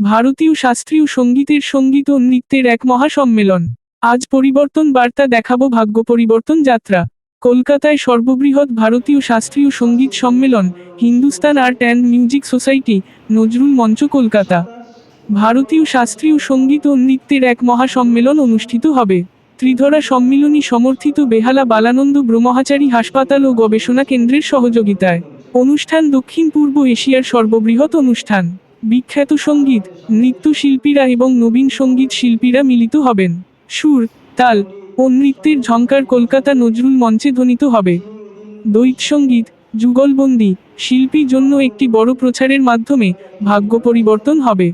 ভারতীয় শাস্ত্রীয় সঙ্গীতের সংগীত ও নৃত্যের এক মহাসম্মেলন। আজ পরিবর্তন বার্তা দেখাবো ভাগ্য পরিবর্তন যাত্রা। কলকাতায় সর্ববৃহৎ ভারতীয় শাস্ত্রীয় সংগীত সম্মেলন, Hindustan art and music society, Nazrul মঞ্চ, কলকাতা। ভারতীয় শাস্ত্রীয় সংগীত ও নৃত্যের এক মহাসম্মেলন অনুষ্ঠিত হবে। ত্রিধরা সম্মিলনী সমর্থিত বেহালা বালানন্দ ব্রহ্মচারী হাসপাতাল ও গবেষণা কেন্দ্রের সহযোগিতায়। অনুষ্ঠান দক্ষিণ পূর্ব এশিয়ার সর্ববৃহৎ অনুষ্ঠান। বিখ্যাত সংগীত নৃত্যশিল্পীরা এবং নবীন সংগীত শিল্পীরা মিলিত হবেন। সুর, তাল ও নৃত্যের ঝঙ্কার কলকাতা নজরুল মঞ্চে ধ্বনিত হবে। দ্বৈত সংগীত, যুগলবন্দি শিল্পী জন্য একটি বড় প্রচারের মাধ্যমে ভাগ্য পরিবর্তন হবে।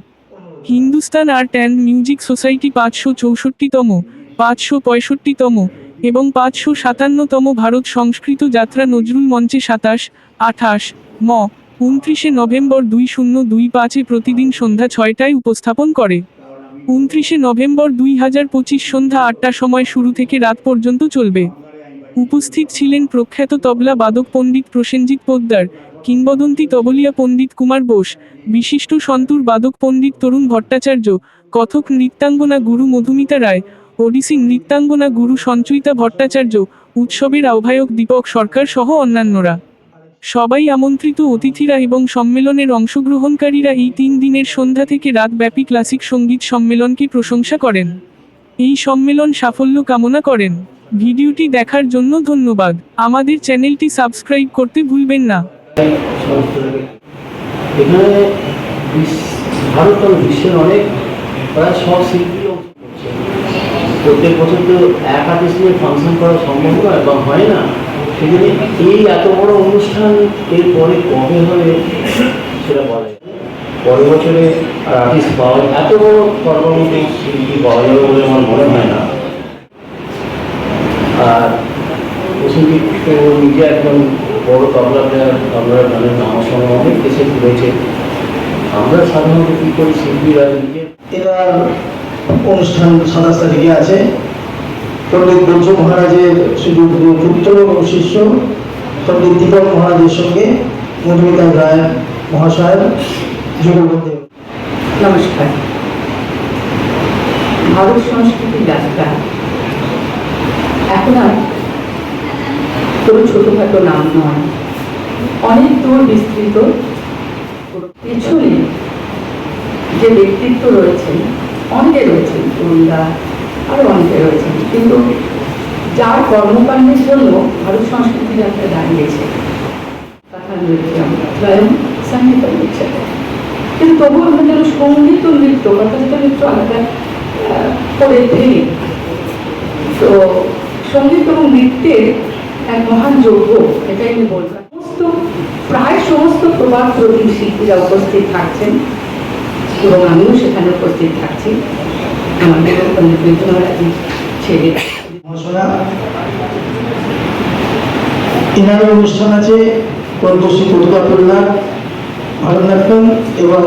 Hindustan art and music society পাঁচশো চৌষট্টিতম, পাঁচশো পঁয়ষট্টিতম এবং পাঁচশো সাতান্নতম ভারত সংস্কৃত যাত্রা নজরুল মঞ্চে সাতাশ, আঠাশ, ম, উনত্রিশে নভেম্বর দুই শূন্য দুই পাঁচে প্রতিদিন সন্ধ্যা ছয়টায় উপস্থাপন করে। উনত্রিশে নভেম্বর দুই হাজার পঁচিশ সন্ধ্যা আটটা সময় শুরু থেকে রাত পর্যন্ত চলবে। উপস্থিত ছিলেন প্রখ্যাত তবলা বাদক পণ্ডিত প্রসেনজিৎ পোদ্দার, কিংবদন্তি তবলিয়া পণ্ডিত কুমার বোস, বিশিষ্ট সন্তুর বাদক পণ্ডিত তরুণ ভট্টাচার্য, কথক নৃত্যাঙ্গনা গুরু মধুমিতা রায় ওডিসি নৃত্যাঙ্গনা গুরু সঞ্চয়িতা ভট্টাচার্য, উৎসবের আহ্বায়ক দীপক সরকার সহ অন্যান্যরা। সবাই আমন্ত্রিত অতিথিরা এবং সম্মেলনের অংশগ্রহণকারীরা এই তিন দিনের সন্ধ্যা থেকে রাতব্যাপী ক্লাসিক সংগীত সম্মেলনকে প্রশংসা করেন। এই সম্মেলন সাফল্য কামনা করেন। ভিডিওটি দেখার জন্য ধন্যবাদ। আমাদের চ্যানেলটি সাবস্ক্রাইব করতে ভুলবেন না। ভারত বিশ্বের অনেক প্রায় সব শিল্পী। প্রত্যেক বছর তো এক আর্টিস্ট নিয়ে ফাংশন করা সম্ভব নয় বা হয় না। সেজন্য এই এত বড় অনুষ্ঠান এর পরে কবে হবে সেটা বলা পরের বছরে আর আর্টিস্ট পাওয়া এত বড় কর্মমত শিল্পী পাওয়া যাবে বলে আমার মনে হয় না। আর প্রসঙ্গিক নিজে একদম বড় তবলা প্লেয়ার তবলার গানের আমার সঙ্গে অনেক দেশে ঘুরেছে। আমরা সাধারণত কী করি? শিল্পীরা নিজে এবার অনুষ্ঠান সাতাশ তারিখে আছে। পণ্ডিত বঞ্চ মহারাজের পুত্র ও শিষ্য, পণ্ডিত দীপক মহারাজের সঙ্গে মধুমিতা রায় মহাশয় যুগবন্ধু নমস্কার। ভারত সংস্কৃতি যাত্রা। এখন আর কোনো ছোটোখাটো নাম নয়। অনেক দূর বিস্তৃত। পিছনে যে ব্যক্তিত্ব রয়েছেন অনেকে রয়েছেন তরুণরা আরও অনেকে রয়েছেন কিন্তু যার কর্মকাণ্ডের জন্য ভারত সংস্কৃতি যাত্রা দাঁড়িয়েছে আমরা সংগীত উচ্চারণ কিন্তু তবুও আমরা যেন সংগীত ও নৃত্য, অর্থাৎ নৃত্য আলাদা করে ফেলি, তো সংগীত এবং নৃত্যের এক মহান যোগ্য এটাই আমি বলব। সমস্ত, প্রায় সমস্ত প্রবাদ প্রবীণ শিল্পীরা উপস্থিত থাকছেন। এবং আমিও সেখানে উপস্থিত থাকছি। আমাদের মহাশয়া এনার অনুষ্ঠান আছে পদ্মশ্রী দুর্গাপূর্ণা ভারতনাট্যম এবং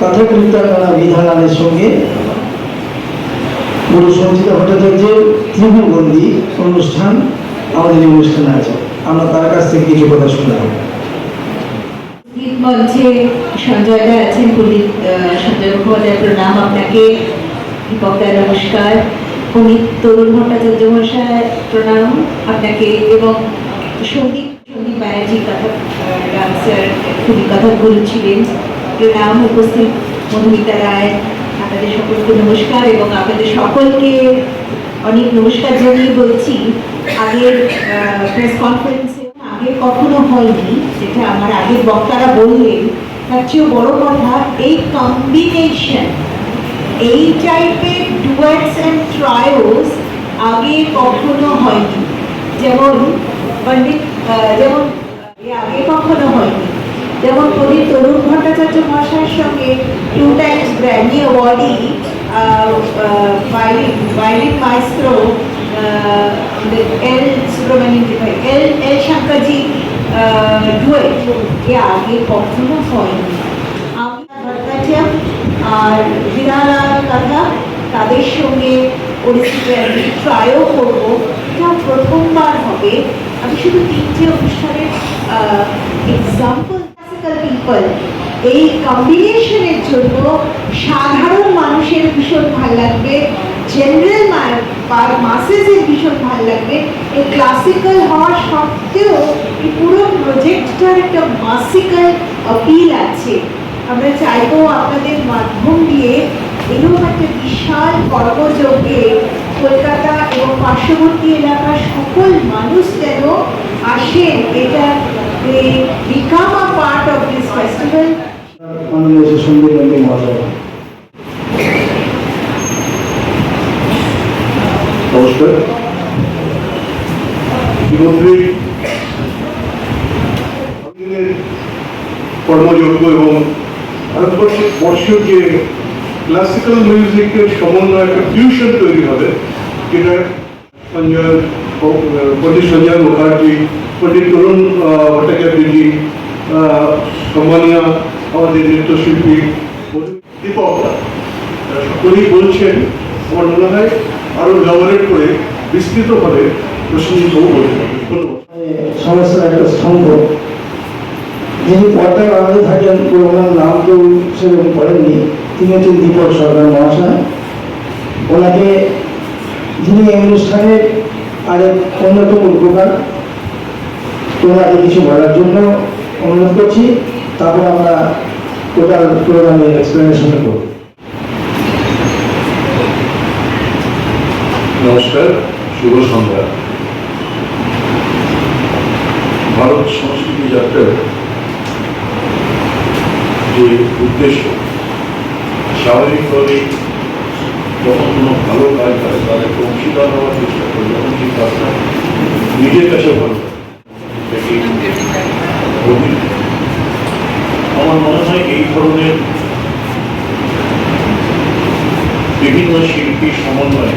কথক নৃত্যাঙ্গনা বিধানের সঙ্গে গুরু সঞ্চিত ভট্টাচার্যের ত্রিভুবন্দি অনুষ্ঠান, আমাদের অনুষ্ঠানে আছে। আমরা তার কাছ থেকে কিছু কথা শুনলাম মঞ্চে সঞ্জয় দা আছেন পণ্ডিত সঞ্জয় মুখোপাধ্যায় প্রণাম আপনাকে দীপক দা নমস্কার। পুনিত তরুণ ভট্টাচার্য মহাশয়, প্রণাম আপনাকে এবং সংগীত সংগীত ব্যানার্জি কথা ডান্সার খুবই কথা বলছিলেন। প্রণাম উপস্থিত মধুমিতা রায়, আপনাদের সকলকে নমস্কার এবং আপনাদের সকলকে অনেক নমস্কার জানিয়ে বলছি। আগের প্রেস কনফারেন্সে কখনো হয়নি, যেটা আমার আগের বক্তারা বললেন, তার চেয়েও বড় কথা, এই কম্বিনেশন এই টাইপের ডুয়েটস অ্যান্ড ট্রায়োস আগে কখনো হয়নি। যেমন পণ্ডিত যেমন, আগে কখনো হয়নি। যেমন পণ্ডিত তরুণ ভট্টাচার্য মহাশয়ের সঙ্গে two times Grammy awardee violin maestro L Subramaniam ভাই এল এল শঙ্করজি ডুয়েট এ আগে কখনো হয়নি। আমি ভট্টাচার্য আর বিনালাল কথা তাদের সঙ্গে পরিস্থিতি আমি ট্রাইও করব। এটা প্রথমবার হবে। আমি শুধু তিনটে অনুষ্ঠানের এক্সাম্পল পিপল এই কম্বিনেশনের জন্য সাধারণ মানুষের ভীষণ ভালো লাগবে জেনারেল মাসেসের ভীষণ ভালো লাগবে, এই ক্লাসিক্যাল হওয়া সত্ত্বেও এই পুরো প্রজেক্টটার একটা মাসিক্যাল অপিল আছে। আমরা চাইব আপনাদের মাধ্যম দিয়ে এরকম একটা বিশাল কর্মযজ্ঞে কলকাতা এবং পার্শ্ববর্তী এলাকার সকল মানুষ যেন আসেন। এটা become a part of this festival মাননীয় নন্দী মহাশয় নমস্কার ইতিমধ্যেই দিনের কর্মযোগ্য এবং বর্ষীয় যে ক্লাসিক্যাল মিউজিকের সমন্বয় একটা ফিউশন তৈরি হবে, যেটা সঞ্জয়, পণ্ডিত সঞ্জয় মুখার্জি, পণ্ডিত তরুণ ভট্টাচার্যজি সম্মানীয় আমাদের নৃত্যশিল্পী দীপক সকলেই বলছেন, আমার মনে হয় করে বিস্তৃতভাবে সমস্যার একটা স্তম্ভ। যিনি পর্দার আড়ালে থাকেন ওনার নাম কেউ সেরকম করেননি, তিনি হচ্ছেন দীপক সরকার মহাশয়। ওনাকে যিনি এই অনুষ্ঠানের আরেক অন্যতম উপকার ওনাকে কিছু বলার জন্য অনুরোধ করছি, তারপর আমরা টোটাল প্রোগ্রামের এক্সপ্লেনেশন করব। নমস্কার, শুভ সন্ধ্যা। ভারত সংস্কৃতি যাত্রার যে উদ্দেশ্য স্বাভাবিকভাবেই যখন কোনো ভালো কাজ হয় তাদেরকে অংশীদার হওয়ার চেষ্টা করে যখন সেই কাজটা নিজের কাছে ভালো। আমার মনে হয় এই ধরনের বিভিন্ন শিল্পীর সমন্বয়ে,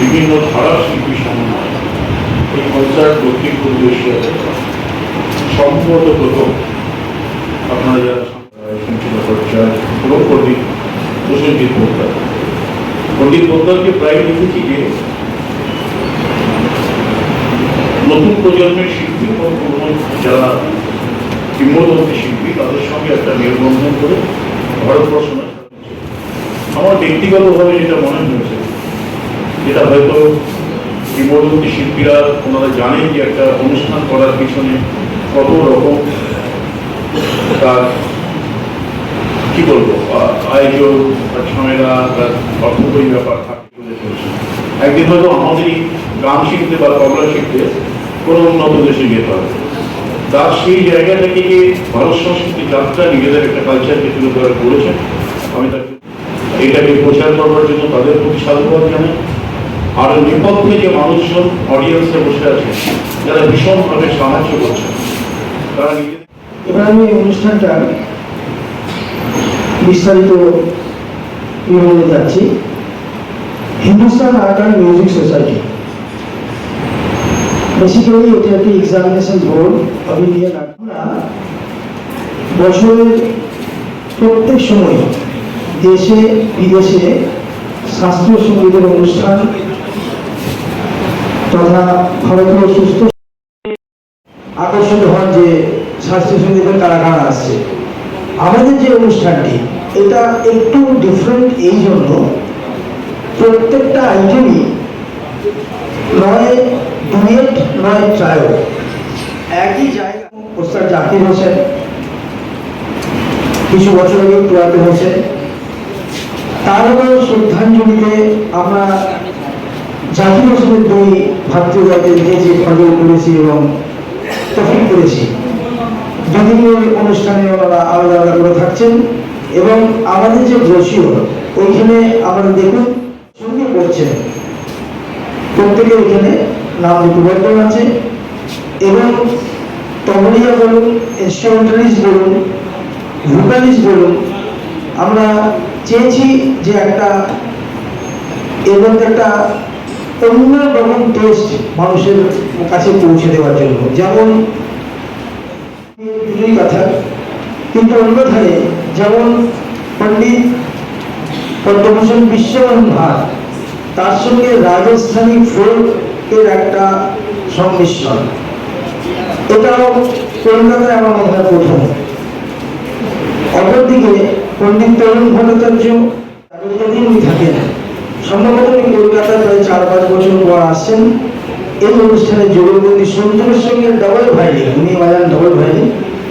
বিভিন্ন ধারার শিল্পী সমন্বয় এই কনসার্ট পূর্ব এশিয়াতে সম্ভবত প্রথম আপনারা যারা শুনছিল চর্চার এবং পণ্ডিত প্রসেনজিৎ পোদ্দার পণ্ডিত পোদ্দারকে প্রায় দেখেছি যে নতুন প্রজন্মের শিল্পী এবং পুরনো যারা কিংবদন্তি শিল্পী, তাদের সঙ্গে একটা মেলবন্ধন করে ভারতবর্ষ আমার ব্যক্তিগতভাবে যেটা মনে হয়েছে যেটা হয়তো কিংবদন্তি শিল্পীরা ওনারা জানেন যে একটা অনুষ্ঠান করার পিছনে কত রকম কি বলব আয়োজন তার ঝামেলা তার অর্থকরী ব্যাপার থাকে একদিন হয়তো আমাদেরই গান শিখতে বা তবলা শিখতে কোনো উন্নত দেশে যেতে হবে। তার সেই জায়গা থেকে যে ভারত সংস্কৃতি যাত্রা নিজেদের একটা কালচারকে তুলে ধরা করেছেন আমি তাকে এটাকে প্রচার করবার জন্য তাদের প্রতি সাধুবাদ জানাই। আর নেপথ্যে যে মানুষজন অডিয়েন্সে বসে আছে যারা ভীষণভাবে সাহায্য করছেন, তারা নিজেদের এবার আমি অনুষ্ঠানটা বিস্তারিত যাচ্ছি। Hindustan art and music society. Basically একটি এক্সামিনেশন বোর্ড বছরের প্রত্যেক সময় দেশে, বিদেশে শাস্ত্রীয় সঙ্গীতের অনুষ্ঠান তথা ভারতীয় সুস্থ আকর্ষিত হন যে শাস্ত্রীয় সঙ্গীতের কারা কারা আসছে আমাদের যে অনুষ্ঠানটি, এটা একটু ডিফারেন্ট এই জন্য প্রত্যেকটা আইটেমই নয় ডুয়েট নয় ট্রায়ো একই জায়গা ওস্তাদ জাকির হোসেন কিছু বছর আগে প্রয়াত হয়েছে তার উপর শ্রদ্ধাঞ্জলিতে আমরা জাকির হোসেনের দুই ভাতৃদাকে নিয়ে যে ফজল করেছি এবং তফিক করেছি। বিভিন্ন অনুষ্ঠানে ওনারা আলাদা আলাদা করে থাকছেন এবং আমাদের যে ব্রোশিওর ওইখানে আপনারা দেখুন, সঙ্গে করছেন। প্রত্যেকের এখানে নাম লিপিবদ্ধ আছে এবং তবলিয়া বলুন ইনস্ট্রুমেন্টালিস্ট বলুন ভোকালিস্ট বলুন, আমরা চেয়েছি যে একটা মধ্যে একটা অন্য রকম টেস্ট মানুষের কাছে পৌঁছে দেওয়ার জন্য। যেমন দুটোই কথা। কিন্তু অন্যথায় যেমন পণ্ডিত পদ্মভূষণ বিশ্বমোহন ভাট, তার সঙ্গে রাজস্থানী ফোকের একটা সংমিশ্রণ। এটাও কলকাতায় আমার মনে হয় প্রথম। অপরদিকে পণ্ডিত তরুণ ভট্টাচার্য উনি থাকেন। সম্ভবত উনি কলকাতায় প্রায় চার পাঁচ বছর পর আসছেন। এই অনুষ্ঠানে যুগলবন্দি সন্তোষের সঙ্গে ডবল ভাইলিন উনি বাজান ডবল যুগলবন্দি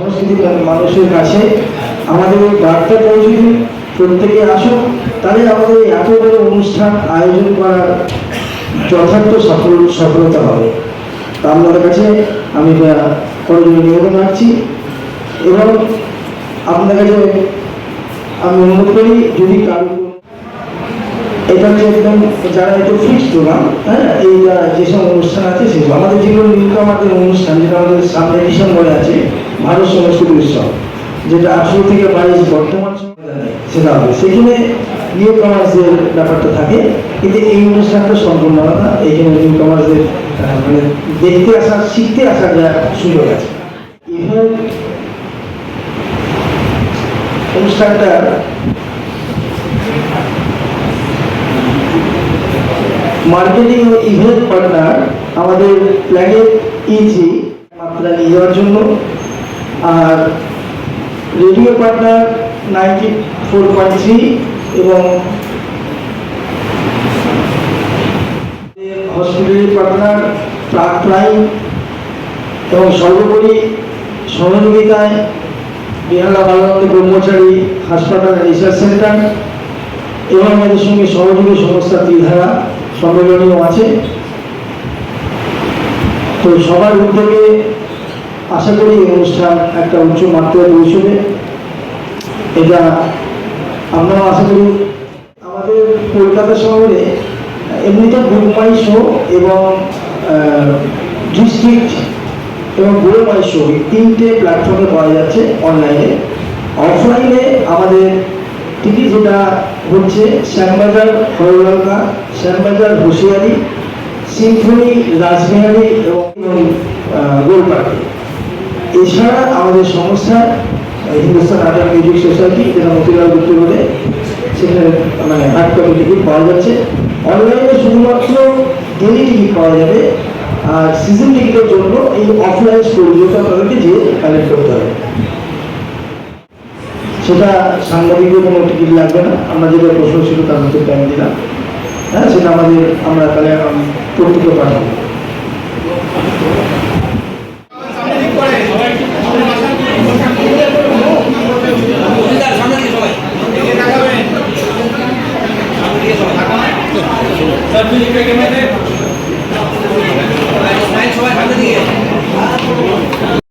সংস্কৃতি মানুষের কাছে আমাদের এই বার্তা পৌঁছে দিন, প্রত্যেকে আসুন তাহলে আমাদের এত বড় অনুষ্ঠান আয়োজন করার যথার্থ সফল, সফলতা হবে। তা আপনাদের কাছে আমি করজনীয় নিবেদন রাখছি। এবং আপনাদের কাছে আমি অনুরোধ করি, যদি কারও এটা হচ্ছে একদম যারা একটু ফিক্সড প্রোগ্রাম হ্যাঁ এই যা- যেসব অনুষ্ঠান আছে, সেসব, আমাদের যেগুলো নীলকামারদের অনুষ্ঠান, যেটা আমাদের সামনে ডিসেম্বরে আছে ভারত সংস্কৃতি উৎসব যেটা আঠেরো থেকে বাইশ বর্তমান সেটা হবে। সেখানে কামার্সের ব্যাপারটা থাকে, কিন্তু এই অনুষ্ঠানটা সম্পূর্ণ আলাদা। এইখানে নিউ কামার্সের মানে দেখতে আসার শিখতে আসার যা সুযোগ আছে। অনুষ্ঠানটা মার্কেটিং ও ইভেন্ট পার্টনার আমাদের প্ল্যানেট ইজি মাত্রা নিয়ে যাওয়ার জন্য আর radio partner ninety four point three এবং হসপিটালি পার্টনার প্রাক প্রাইম এবং সর্বোপরি সহযোগিতায় বিহালা বালানন্দ ব্রহ্মচারী হাসপাতাল রিসার্চ সেন্টার এবং আমাদের সঙ্গে সহযোগী সংস্থা ত্রিধারা সম্মেলনীয় আছে। তো সবার উদ্যোগে আশা করি এই অনুষ্ঠান একটা উচ্চ মাত্রায় পৌঁছবে। এটা আমরাও আশা করি আমাদের কলকাতা শহরে এমনিতে বুকমাই শো এবং ডিস্ট্রিক্ট এবং গোলমাই শো এই তিনটে প্ল্যাটফর্মে পাওয়া যাচ্ছে অনলাইনে অফলাইনে আমাদের টিকিট যেটা হচ্ছে শ্যামবাজার হরলালকা শ্যামবাজার হুঁশিয়ারি সিম্ফনি রাজবিহারি এবং আহ, গোলপাটি এছাড়া আমাদের সংস্থা হিন্দুস্তান আর্ট মিউজিক সোসাইটি, যেটা মতিলাল গুপ্ত বলে, সেখানে মানে হার্ড কপি টিকিট পাওয়া যাচ্ছে। অনলাইনে শুধুমাত্র ডেলি টিকিট পাওয়া যাবে। আর সিজন টিকিটের জন্য এই অফলাইন স্টোরগুলোতে আপনাদেরকে যে কালেক্ট করতে হবে। সেটা সাংবাদিকের কোনো টিকিট লাগবে না। আমরা যেটা প্রশ্ন ছিল তার মধ্যে টাইম দিলাম। হ্যাঁ সেটা আমাদের, আমরা তাহলে প্রত্যেকে পাঠাবো। সামনে